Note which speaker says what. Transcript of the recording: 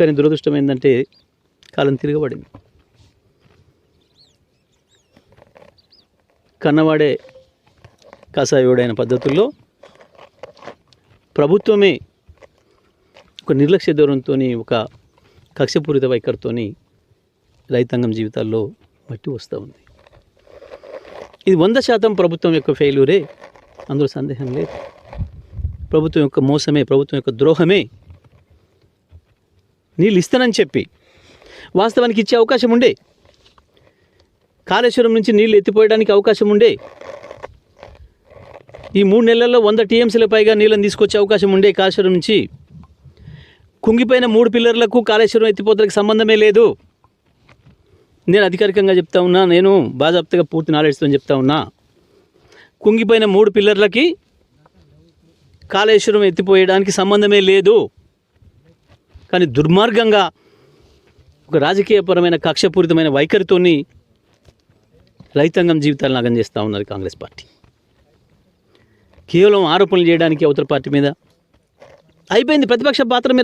Speaker 1: కానీ దురదృష్టం ఏంటంటే కాలం తిరగబడింది. కన్నవాడే కాసాయోడైన పద్ధతుల్లో ప్రభుత్వమే ఒక నిర్లక్ష్య ధోరణితో ఒక కక్షపూరిత వైఖరితో రైతాంగం జీవితాల్లో మట్టి వస్తూ ఉంది. ఇది వంద శాతం ప్రభుత్వం యొక్క ఫెయిల్యూరే అందులో సందేహం లేదు. ప్రభుత్వం యొక్క మోసమే ప్రభుత్వం యొక్క ద్రోహమే నీళ్ళు ఇస్తానని చెప్పి. వాస్తవానికి ఇచ్చే అవకాశం ఉండే. కాళేశ్వరం నుంచి నీళ్ళు ఎత్తిపోయడానికి అవకాశం ఉండే. ఈ మూడు నెలల్లో వంద టీఎంసీల పైగా నీళ్ళని తీసుకొచ్చే అవకాశం ఉండే కాళేశ్వరం నుంచి. కుంగిపోయిన మూడు పిల్లర్లకు కాళేశ్వరం ఎత్తిపోతలకు సంబంధమే లేదు. నేను అధికారికంగా చెప్తా ఉన్నా నేను బాజాప్తగా పూర్తి నాలెడ్జ్తో చెప్తా ఉన్నా. కుంగిపోయిన మూడు పిల్లర్లకి కాళేశ్వరం ఎత్తిపోయడానికి సంబంధమే లేదు. కానీ దుర్మార్గంగా ఒక రాజకీయపరమైన కక్షపూరితమైన వైఖరితోని రైతాంగం జీవితాలు నాగం చేస్తూ ఉన్నది కాంగ్రెస్ పార్టీ. కేవలం ఆరోపణలు చేయడానికి అవతల పార్టీ మీద అయిపోయింది ప్రతిపక్ష పాత్ర మీద